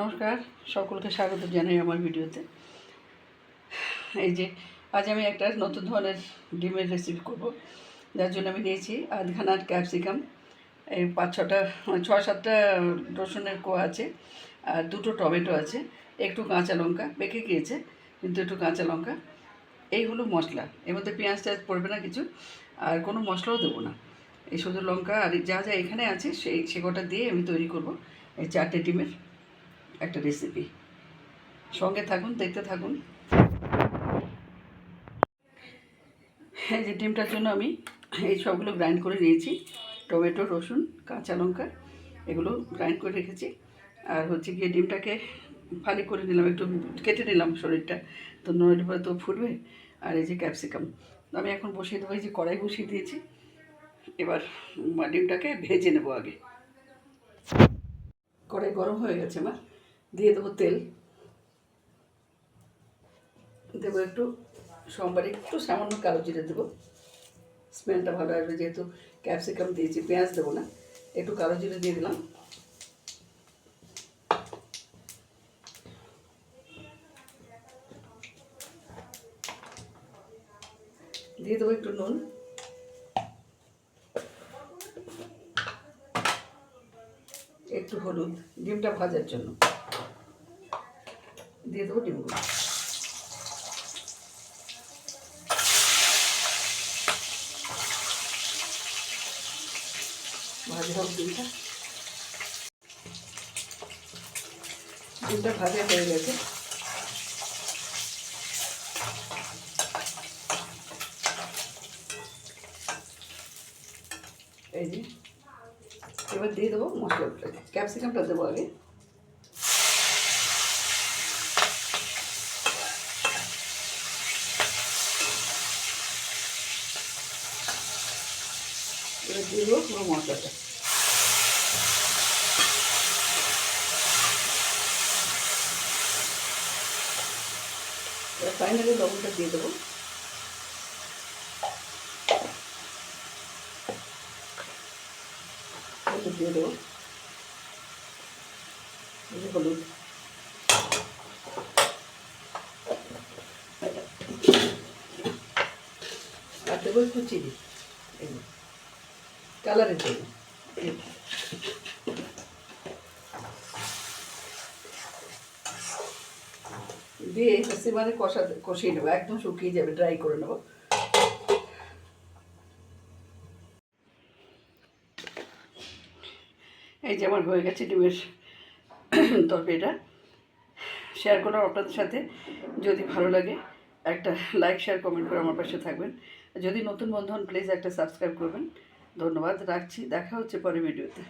নমস্কার, সকলকে স্বাগত জানাই আমার ভিডিওতে। এই যে, আজ আমি একটা নতুন ধরনের ডিমের রেসিপি করব। যার জন্য আমি নিয়েছি আধখানার ক্যাপসিকাম এই পাঁচ ছটা মানে ছ সাতটা রসুনের কোয়া আছে, আর দুটো টমেটো আছে, একটু কাঁচা লঙ্কা পেকে গিয়েছে, কিন্তু একটু কাঁচা লঙ্কা। এই হলো মশলা, এর মধ্যে পেঁয়াজ টেয়াজ পড়বে না কিছু, আর কোনো মশলাও দেবো না। এই শুধু লঙ্কা আর যা যা এখানে আছে, সেই, সে কটা দিয়ে আমি তৈরি করব, এই চারটে ডিমের। একটা রেসিপি সঙ্গে থাকুন, দেখতে থাকুন। এই যে ডিমটার জন্য আমি এই সবগুলো গ্রাইন্ড করে নিয়েছি। টমেটো, রসুন, কাঁচা লঙ্কা, এগুলো গ্রাইন্ড করে রেখেছি। আর হচ্ছে গিয়ে ডিমটাকে ফালি করে নিলাম, একটু কেটে নিলাম শরীরটা। তো নইলে পরে তো ফুটবে। আর এই যে ক্যাপসিকাম আমি এখন বসিয়ে দেবো, এই যে কড়াই বসিয়ে দিয়েছি। এবার ডিমটাকে ভেজে নেব আগে। কড়াই গরম হয়ে গেছে আমার। দিয়ে দেবো তেল। দেবো একটু সোমবার, একটু সামান্য কালো জিরে দেবো। স্মেলটা ভালো আসবে, যেহেতু ক্যাপসিকাম দিয়েছি, পেঁয়াজ দেবো না। একটু কালো জিরে দিয়ে দিলাম। দিয়ে দেবো একটু নুন। একটু হলুদ, ডিমটা ভাজার জন্য। দিয়ে দেবো ডিমগুলো ভাজা হোক ডিমটা। ডিমটা ভাজা হয়ে গেছে। এই যে, এবার দিয়ে দেবো মশলাটা ক্যাপসিকামটা দেবো আগে। দেবো পুরো মশলাটা। ফাইনালি লবণটা দিয়ে দেবো। দিয়ে দেবো। হলুদ। আর দেবো একটু চিনি। যে, কালারের জন্য। দিয়ে সিমারে কষা কষিয়ে নেব, একদম শুকিয়ে যাবে ড্রাই করে নেব। এই যে আমার হয়ে গেছে ডিমের তরকারিটা। শেয়ার করলাম আপনাদের সাথে। যদি ভালো লাগে, একটা লাইক শেয়ার কমেন্ট করে আমার পাশে থাকবেন। যদি নতুন বন্ধু হন প্লিজ একটা সাবস্ক্রাইব করবেন। ধন্যবাদ রাখছি দেখা হচ্ছে পরে ভিডিওতে